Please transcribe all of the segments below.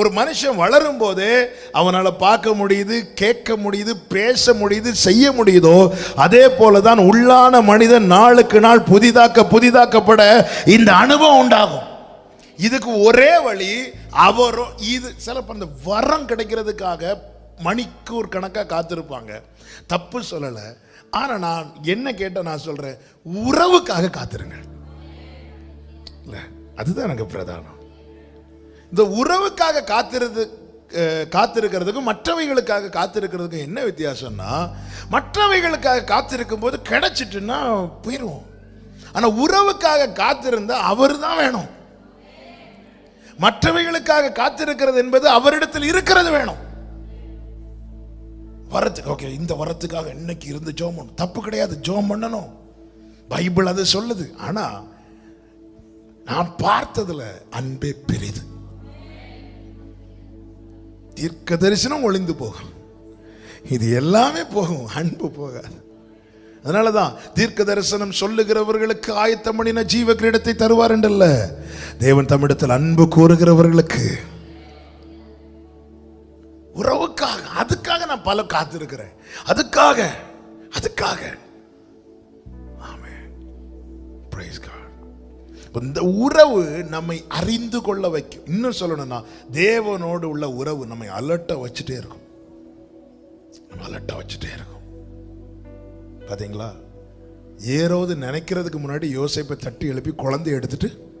ஒரு மனுஷன் வளரும் போது அவனால பார்க்க முடியுது கேட்க முடியுது பேச முடியுது செய்ய முடியுதோ அதே போல தான் உள்ளான மனிதன் நாளுக்கு நாள் புதிதாக்க புதிதாக்கப்பட இந்த அனுபவம் உண்டாகும். இதுக்கு ஒரே வழி அவரும் இது சிலப்ப அந்த வரம் கிடைக்கிறதுக்காக மணிக்கூர் கணக்காக காத்திருப்பாங்க. தப்பு சொல்லலை. ஆனால் நான் என்ன கேட்ட நான் சொல்கிறேன் உறவுக்காக காத்திருங்க இல்லை அதுதான் எனக்கு பிரதானம். இந்த உறவுக்காக காத்திருது காத்திருக்கிறதுக்கும் மற்றவைகளுக்காக காத்திருக்கிறதுக்கும் என்ன வித்தியாசம்னா மற்றவைகளுக்காக காத்திருக்கும் போது கிடைச்சிட்டுன்னா போயிடுவோம் ஆனால் உறவுக்காக காத்திருந்தா அவர் தான் வேணும். மற்றவைகளுக்காக காத்திருக்கிறது என்பது அவரிடத்தில் இருக்கிறது வேணும். வரத்துக்கு ஓகே இந்த வரத்துக்காக இன்னைக்கு இருந்து ஜோம் பண்ணணும்? தப்பு கிடையாது ஜோம் பண்ணணும். பைபிள் அது சொல்லுது. ஆனால் நான் பார்த்ததுல அன்பே பெரிது தீர்க்க தரிசனம் ஒளிந்து போகும். இது எல்லாமே போகும் அன்பு போகாது. அதனால தான் தீர்க்க தரிசனம் சொல்லுகிறவர்களுக்கு ஆயத்தம் பண்ணின ஜீவ கிரீடத்தை தருவார் என்றல்ல. தேவன் தமிழத்தில் அன்பு கூறுகிறவர்களுக்கு. உறவுக்காக அதுக்காக நான் பல காத்திருக்கிறேன். அதுக்காக அதுக்காக. ஆமே பிரைஸ் காட் இந்த உறவு நம்மை அறிந்து கொள்ள வைக்கும். இன்னும் சொல்லணும்னா தேவனோடு உள்ள உறவு நம்மை அலட்ட வச்சுட்டே இருக்கும். நம்ம அலட்ட வச்சுட்டே இருக்கும். பார்த்தீங்களா ஏறோது நினைக்கிறதுக்கு முன்னாடி யோசிப்பை தட்டி எழுப்பி குழந்தைய எடுத்துட்டு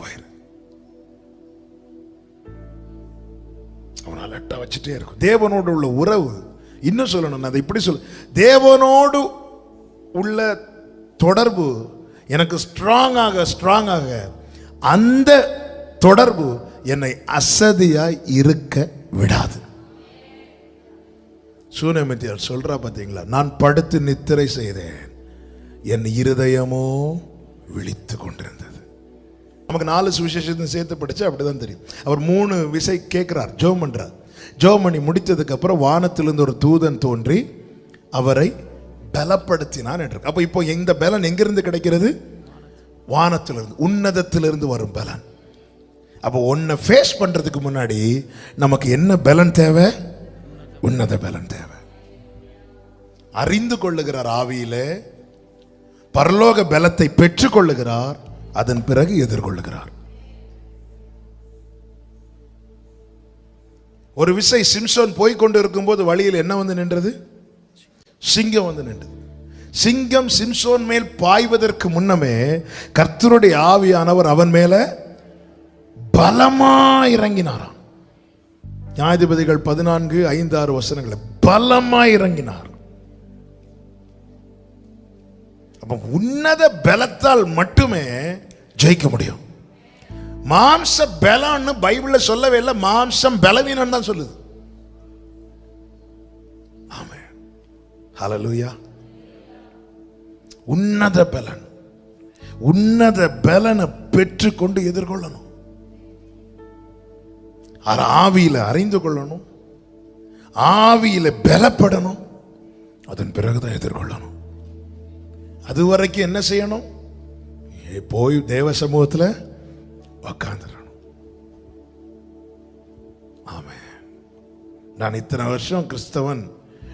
போயிரு. அவனை அலட்ட வச்சுட்டே இருக்கும். தேவனோடு உள்ள உறவு இன்னும் சொல்லணும் அதை இப்படி சொல்லு. தேவனோடு உள்ள தொடர்பு எனக்கு ஸ்ட்ராங்காக ஸ்ட்ராங்காக அந்த தொடர்பு என்னை அசதியாய் இருக்க விடாது. சூனமித்தியார் சொல்றா பார்த்தீங்களா நான் படுத்து நித்திரை செய்தேன். என் இருதயமோ விழித்து கொண்டிருந்தது. நமக்கு நாலு சுவிசேஷத்தையும் சேர்த்து படித்தா அப்படிதான் தெரியும். அவர் மூணு விசை கேட்கிறார். ஜோம் பண்றார். ஜோம் பண்ணி முடித்ததுக்கு அப்புறம் வானத்திலிருந்து ஒரு தூதன் தோன்றி அவரை பலப்படுத்தினான் என்று. அப்போ இப்போ இந்த பலன் எங்கிருந்து கிடைக்கிறது? வானத்திலிருந்து உன்னதத்திலிருந்து வரும் பலன். அப்போ ஒன்றை ஃபேஸ் பண்ணுறதுக்கு முன்னாடி நமக்கு என்ன பலன் தேவை? உன்னத பலன் தேவை. அறிந்து கொள்ளுகிறார் ஆவியிலே பரலோக பலத்தை பெற்றுக்கொள்ளுகிறார் அதன் பிறகு எதிர்கொள்ளுகிறார். ஒரு விசை சிம்சோன் போய் கொண்டு இருக்கும்போது வழியில் என்ன வந்து நின்றது? சிங்கம் வந்து நின்று சிங்கம் சிம்சோன் மேல் பாய்வதற்கு முன்னமே கர்த்தருடைய ஆவியானவர் அவன் மேல பலமா இறங்கினாராம். நியாயாதிபதிகள் பதினான்கு ஐந்து ஆறு வசனங்களை பலமா இறங்கினார். அப்ப உன்னத பலத்தால் மட்டுமே ஜெயிக்க முடியும். மாம்ச பலம்னு பைபிளில் சொல்லவே இல்லை மாம்சம் பலவீனம் தான் சொல்லுது. ஹலலூயா உன்னத பலன். உன்னத பலனை பெற்றுக்கொண்டு எதிர்கொள்ளணும். அது ஆவியில் அறிந்து கொள்ளணும். ஆவியில் பலப்படணும். அதன் பிறகுதான் எதிர்கொள்ளணும். அது வரைக்கும் என்ன செய்யணும்? போய் தேவ சமூகத்தில் உக்காந்துடணும். ஆமே நான் இத்தனை வருஷம் கிறிஸ்தவன்.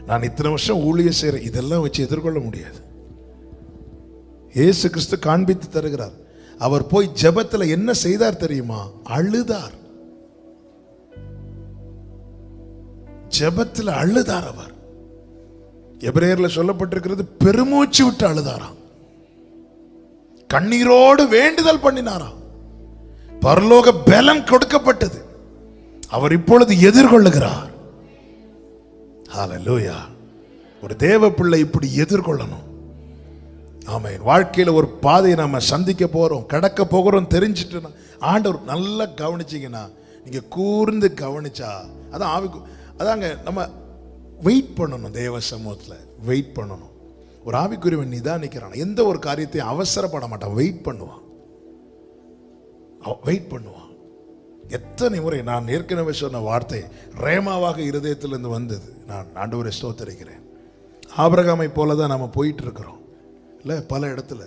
நான் இத்தனை வருஷம் ஊழியம் செய்கிறேன் இதெல்லாம் வச்சு எதிர்கொள்ள முடியாது. இயேசு கிறிஸ்து காண்பித்து தருகிறார். அவர் போய் ஜபத்தில் என்ன செய்தார் தெரியுமா? அழுதார். ஜபத்தில் அழுதார் அவர். எபிரேயர்ல சொல்லப்பட்டிருக்கிறது பெருமூச்சு விட்டு அழுதாராம். கண்ணீரோடு வேண்டுதல் பண்ணினாராம். பரலோக பலம் கொடுக்கப்பட்டது. அவர் இப்பொழுது எதிர்கொள்ளுகிறார். ஹாலலூயா ஒரு தேவ பிள்ளை இப்படி எதிர்கொள்ளணும். ஆமை வாழ்க்கையில் ஒரு பாதையை நம்ம சந்திக்க போகிறோம் கடக்க போகிறோம் தெரிஞ்சிட்டு ஆண்டவர் நல்லா கவனிச்சிங்கன்னா நீங்கள் கூர்ந்து கவனிச்சா அதான் ஆவி அதாங்க நம்ம வெயிட் பண்ணணும் தேவ சமூகத்தில் வெயிட் பண்ணணும். ஒரு ஆவிக்குரியவன் நிதானிக்கிறான். எந்த ஒரு காரியத்தையும் அவசரப்பட மாட்டான். வெயிட் பண்ணுவான். வெயிட் பண்ணுவான். எத்தனை முறை நான் ஏற்கனவே சொன்ன வார்த்தை ரேமாவாக இருதயத்திலிருந்து வந்தது. நான் ஆண்டவரை ஸ்தோத்தரிக்கிறேன். ஆபரகாமை போல தான் நம்ம போயிட்டு இருக்கிறோம் இல்லை பல இடத்துல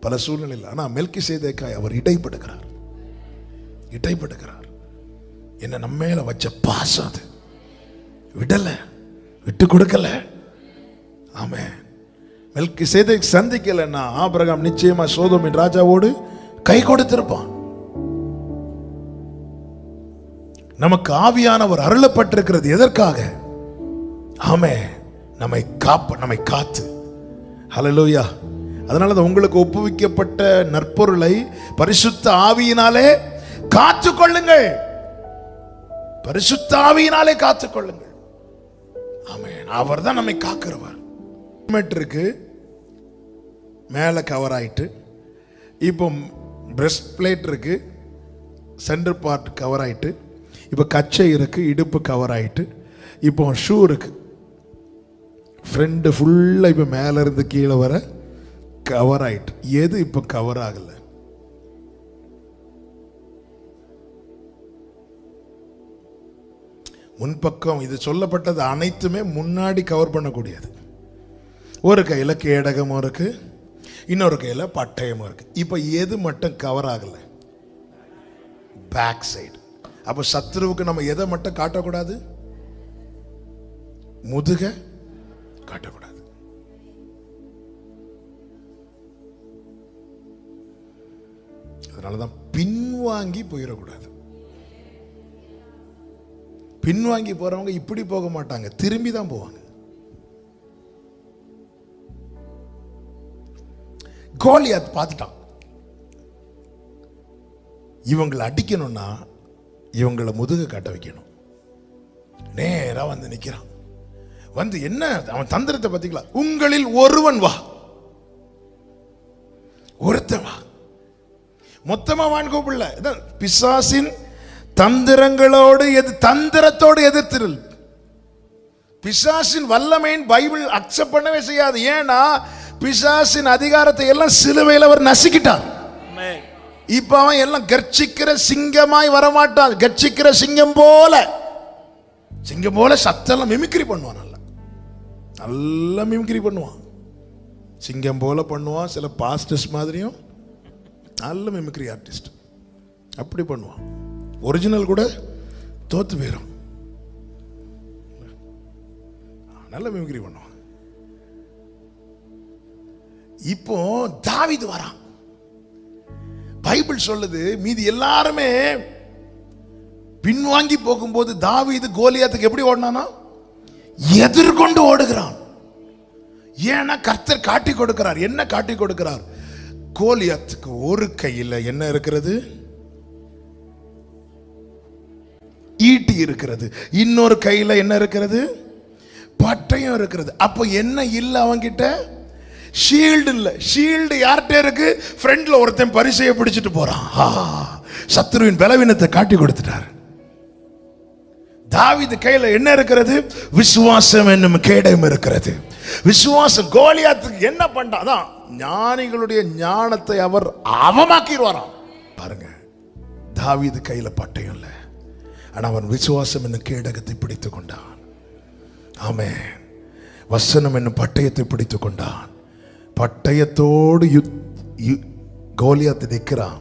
பல சூழ்நிலையில். ஆனால் மெல்கி செய்தேக்காய் அவர் இடைப்படுகிறார். இடைப்படுகிறார். என்ன நம்ம மேலே வச்ச பாசம் அது. விடலை விட்டு கொடுக்கல. ஆமே மெல்கி செய்தை சந்திக்கலைன்னா ஆபரகாம் நிச்சயமாக சோதமின் ராஜாவோடு கை கொடுத்திருப்பான். நமக்கு ஆவியானவர் அருளப்பட்டிருக்கிறது எதற்காக? ஆமே நம்மை காப்ப நம்மை காத்து. ஹலலோயா அதனால தான் உங்களுக்கு ஒப்புவிக்கப்பட்ட நற்பொருளை பரிசுத்த ஆவியினாலே காத்து கொள்ளுங்கள் பரிசுத்த ஆவியினாலே காத்து கொள்ளுங்கள் ஆமே அவர் தான் நம்மை காக்கிறவர். இருக்கு. மேலே கவர் ஆயிட்டு. இப்போ பிரஸ்ட் பிளேட் இருக்கு. சென்டர் பார்ட் கவர் ஆயிட்டு. இப்போ கச்சை இருக்குது இடுப்பு கவர் ஆயிட்டு. இப்போ ஷூ இருக்குது ஃப்ரெண்டு ஃபுல்லாக இப்போ மேலேருந்து கீழே வர கவர் ஆகிட்டு எது இப்போ கவர் ஆகலை? முன்பக்கம் இது சொல்லப்பட்டது அனைத்துமே முன்னாடி கவர் பண்ணக்கூடியது. ஒரு கையில் கேடகமும் இருக்கு இன்னொரு கையில் பட்டயமும் இருக்கு. இப்போ எது மட்டும் கவர் ஆகலை? பேக் சைடு அப்போ சத்ருவுக்கு நம்ம எதை மட்டும் காட்டக்கூடாது? முதுக காட்டக்கூடாது. அதனால தான் பின்வாங்கி போயிடக்கூடாது. பின்வாங்கி போறவங்க இப்படி போக மாட்டாங்க. திரும்பி தான் போவாங்க. கோலியாத் பார்த்துட்டான். இவங்களை அடிக்கணும்னா இவங்களை முதுக காட்ட வைக்கணும். நேராக வந்து நிற்கிறான் வந்து என்ன அவன் தந்திரத்தை பத்திக்கலாம் உங்களில் ஒருவன் வா. ஒருத்தன் வா. மொத்தமாக வான் கூப்பிடல. இதான் பிசாசின் தந்திரங்களோடு எது தந்திரத்தோடு எதிர்த்திருள். பிசாசின் வல்லமையின் பைபிள் அக்செப்ட் பண்ணவே செய்யாது. ஏன்னா பிசாசின் அதிகாரத்தை எல்லாம் சிலுவையில் அவர் நசுக்கிட்டார். இப்போ அவன் எல்லாம் கர்ச்சிக்கிற சிங்கமாய் வரமாட்டான். கர்ச்சிக்கிற சிங்கம் போல. சிங்கம் போல சத்தெல்லாம் மிமிக்ரி பண்ணுவான் நல்லா. நல்லா மிமிக்ரி பண்ணுவான். சிங்கம் போல பண்ணுவான் சில பாஸ்டர்ஸ் மாதிரியும். நல்ல மிமிக்ரி ஆர்டிஸ்ட் அப்படி பண்ணுவான். ஒரிஜினல் கூட தோத்து போயிடும் நல்ல மிமிக்ரி பண்ணுவான். இப்போ தாவிது வரான். பைபிள் சொல்லுது மீதி எல்லாருமே பின்வாங்கி போகும்போது தாவீது கோலியாத்துக்கு எப்படி ஓடினானா? எதிர்கொண்டு ஓடுகிறான். ஏன்னா கர்த்தர் காட்டி கொடுக்கிறார். என்ன காட்டி கொடுக்கிறார்? கோலியாத்துக்கு ஒரு கையில் என்ன இருக்கிறது? ஈட்டி இருக்கிறது. இன்னொரு கையில் என்ன இருக்கிறது? பட்டயம் இருக்கிறது. அப்போ என்ன இல்லை அவங்கிட்ட ஷீல்டு இல்லை. ஷீல்டு யார்கிட்ட இருக்கு? ஃப்ரெண்டில் ஒருத்தன் பரிசையை பிடிச்சிட்டு போறான். சத்ருவின் பலவீனத்தை காட்டி கொடுத்துட்டார். தாவிது கையில என்ன இருக்கிறது? விசுவாசம் என்னும் கேடயம் இருக்கிறது. விசுவாசம் கோலியாத்துக்கு என்ன பண்ணாதான் ஞானிகளுடைய ஞானத்தை அவர் அவமாக்கிடுவாராம். பாருங்க. தாவிது கையில பட்டயம் இல்லை. ஆனா அவன் விசுவாசம் என்னும் கேடகத்தை பிடித்துக் கொண்டான். ஆமே வசனம் என்னும் பட்டயத்தை பிடித்துக் கொண்டான். பட்டயத்தோடு யுத் யு- கோலியாத்து நிற்கிறான்.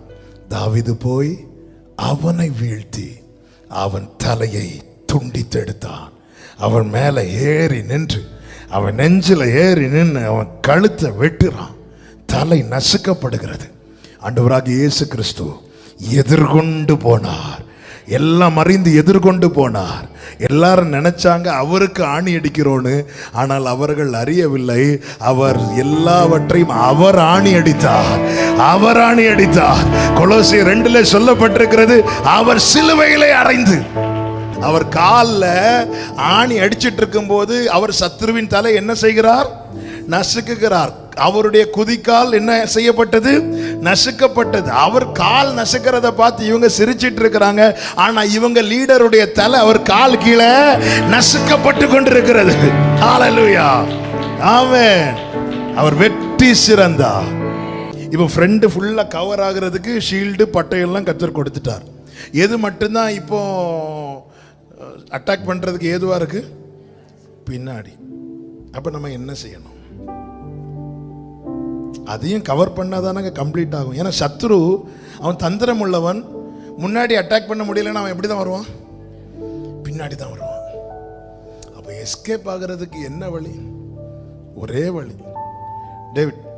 தாவிது போய் அவனை வீழ்த்தி அவன் தலையை துண்டித்தெடுத்தான். அவன் மேலே ஏறி நின்று அவன் நெஞ்சில் ஏறி நின்று அவன் கழுத்தை வெட்டுறான். தலை நசுக்கப்படுகிறது. அண்டவராக இயேசு கிறிஸ்து எதிர்கொண்டு போனார். எல்லாம் அறிந்து எதிர்கொண்டு போனார். எல்லாரும் நினைச்சாங்க அவருக்கு ஆணி அடிக்கிறோன்னு. ஆனால் அவர்கள் அறியவில்லை. அவர் எல்லாவற்றையும் அவர் ஆணி அடித்தார். அவர் ஆணி அடித்தார். கொலோசி ரெண்டுல சொல்லப்பட்டிருக்கிறது அவர் சிலுவையிலே அறைந்து அவர் காலில் ஆணி அடிச்சிட்டு இருக்கும்போது அவர் சத்ருவின் தலை என்ன செய்கிறார்? நசுக்குகிறார். அவருடைய குதிக்கால் என்ன செய்யப்பட்டது? நசுக்கப்பட்டது. அவர் கால் நசுக்கிறத பார்த்து இவங்க சிரிச்சிட்டு இருக்கிறாங்க. ஆனா இவங்க லீடருடைய தலை அவர் கால் கீழே நசுக்கப்பட்டு கொண்டிருக்கிறது. ஹalleluya ஆமென் அவர் வெற்றி சிறந்தா இப்போ ஃப்ரெண்டு ஃபுல்லாக கவர் ஆகுறதுக்கு ஷீல்டு பட்டையெல்லாம் கத்தர் கொடுத்துட்டார். எது மட்டும்தான் இப்போ அட்டாக் பண்ணுறதுக்கு ஏதுவாக இருக்குது பின்னாடி. அப்போ நம்ம என்ன செய்யணும்? அதையும் கவர் பண்ணால் பண்ணாதானங்க கம்ப்ளீட் ஆகும். ஏன்னா சத்ரு அவன் தந்திரம் உள்ளவன். முன்னாடி அட்டாக் பண்ண முடியலன்னா அவன் எப்படி தான் வருவான்? பின்னாடி தான் வருவான். அப்போ எஸ்கேப் ஆகிறதுக்கு என்ன வழி? ஒரே வழி. டேவிட்.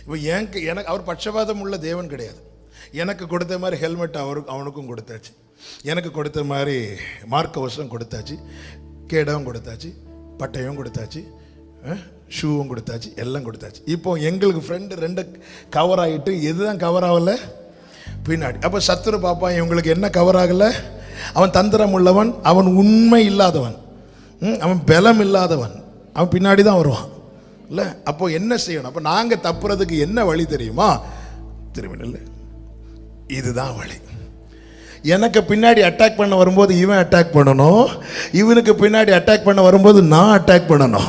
இப்போ எனக்கு எனக்கு அவர் பட்சபாதம் உள்ள தேவன் கிடையாது. எனக்கு கொடுத்த மாதிரி ஹெல்மெட் அவருக்கு அவனுக்கும் கொடுத்தாச்சு. எனக்கு கொடுத்த மாதிரி மார்க்கவசம் கொடுத்தாச்சு. கேடவும் கொடுத்தாச்சு. பட்டையும் கொடுத்தாச்சு ஷூவும் கொடுத்தாச்சு எல்லாம் கொடுத்தாச்சு. இப்போ எங்களுக்கு ஃப்ரெண்டு ரெண்டு கவர் ஆகிட்டு எதுதான் கவர் ஆகல? பின்னாடி. அப்போ சத்துரு பாப்பா இவங்களுக்கு என்ன கவர் ஆகலை? அவன் தந்திரம் உள்ளவன் அவன் உண்மை இல்லாதவன். ம், அவன் பலம் இல்லாதவன். அவன் பின்னாடி தான் வருவான். இல்லை? அப்போ என்ன செய்யணும்? அப்போ நாங்கள் தப்புறதுக்கு என்ன வழி தெரியுமா? திரும்பி இதுதான் வழி. எனக்கு பின்னாடி அட்டாக் பண்ண வரும்போது இவன் அட்டாக் பண்ணணும். இவனுக்கு பின்னாடி அட்டாக் பண்ண வரும்போது நான் அட்டாக் பண்ணணும்.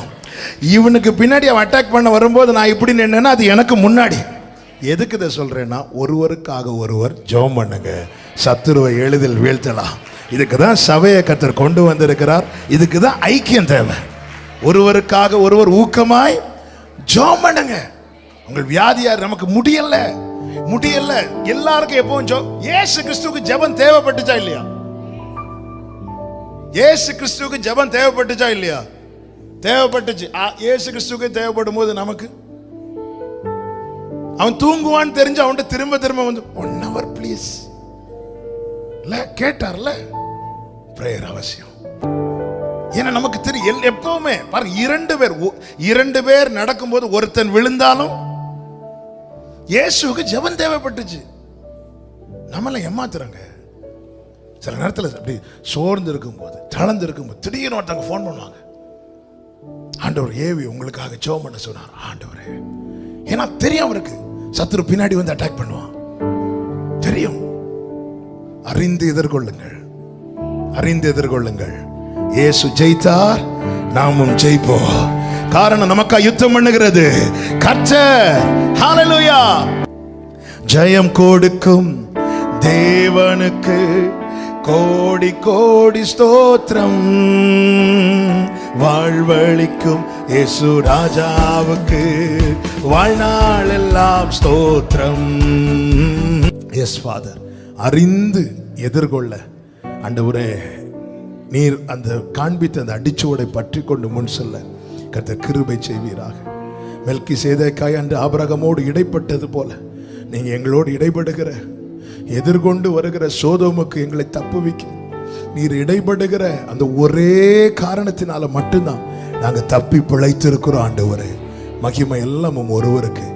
இவனுக்கு பின்னாடி அவன் அட்டாக் பண்ண வரும்போது நான் இப்படி நின்னா அது எனக்கு முன்னாடி. எதுக்கு இதை சொல்கிறேன்னா ஒருவருக்காக ஒருவர் ஜெபம் பண்ணுங்க. சத்துருவை எளிதில் வீழ்த்தலாம். இதுக்கு தான் சபையை கத்தர் கொண்டு வந்திருக்கிறார். இதுக்கு தான் ஐக்கியம் தேவை. ஒருவருக்காக ஒருவர் ஊக்கமாய் ஜெபம் பண்ணுங்க. உங்கள் வியாதியார் நமக்கு முடியலை. முடியல. எல்லாருக்கும் எப்பவும் ஏசு கிறிஸ்துவுக்கு ஜபம் தேவைப்பட்டுச்சா இல்லையா? ஏசு கிறிஸ்துவுக்கு ஜபம் தேவைப்பட்டுச்சா இல்லையா? தேவைப்பட்டுச்சு. ஏசு இயேசு கிறிஸ்துவுக்கு தேவைப்படும் போது நமக்கு? அவன் தூங்குவான்னு தெரிஞ்சு அவன்கிட்ட திரும்ப திரும்ப வந்து ஒன் ஹவர் ப்ளீஸ் இல்ல கேட்டார்ல பிரேயர் அவசியம். ஏன்னா நமக்கு தெரியும் எப்பவுமே பாருங்க இரண்டு பேர் இரண்டு பேர் நடக்கும்போது ஒருத்தன் விழுந்தாலும் இயேசுக்கு ஜெபம் தேவைப்பட்டுச்சு. நம்மளை ஏமாத்துறாங்க. சில நேரத்தில் அப்படி சோர்ந்து இருக்கும்போது தளர்ந்து இருக்கும்போது திடீர்னு ஒருத்தவங்க ஃபோன் பண்ணுவாங்க. ஆண்டவர் ஏவி உங்களுக்காக ஜெபம் பண்ண சொன்னார். ஆண்டவர். ஏன்னா தெரியும் அவருக்கு சத்துரு பின்னாடி வந்து அட்டாக் பண்ணுவான். தெரியும். அறிந்து எதிர்கொள்ளுங்கள். அறிந்து எதிர்கொள்ளுங்கள். இயேசு ஜெயித்தார் நாமும் ஜெயிப்போம். காரணம் நமக்கா யுத்தம் பண்ணுகிறது. கர்த்தர் ஹalleluya ஜெயம் கொடுக்கும் தேவனுக்கு கோடி கோடி ஸ்தோத்திரம். வாழ்வழிக்கும் இயேசு ராஜாவுக்கு வாழ்நாள் எல்லாம் ஸ்தோத்திரம். எஸ் ஃபாதர் அறிந்து எதிர்கொள்ள ஆண்டவரே நீர் அந்த காண்பித்த அந்த அடிச்சுவடை பற்றி கொண்டு முன் செல்ல. கத்த கிருபை செய்வீராக. மெல்கி சேதக்காய் அன்று ஆபரகமோடு இடைப்பட்டது போல நீங்க எங்களோடு இடைபடுகிற எதிர்கொண்டு வருகிற சோதோமுக்கு எங்களை தப்புவிக்க நீர் இடைபடுகிற அந்த ஒரே காரணத்தினால மட்டும்தான் நாங்க தப்பி பிழைத்திருக்கிறோம் ஆண்டவரே. மகிமை எல்லாம் ஒருவருக்கு.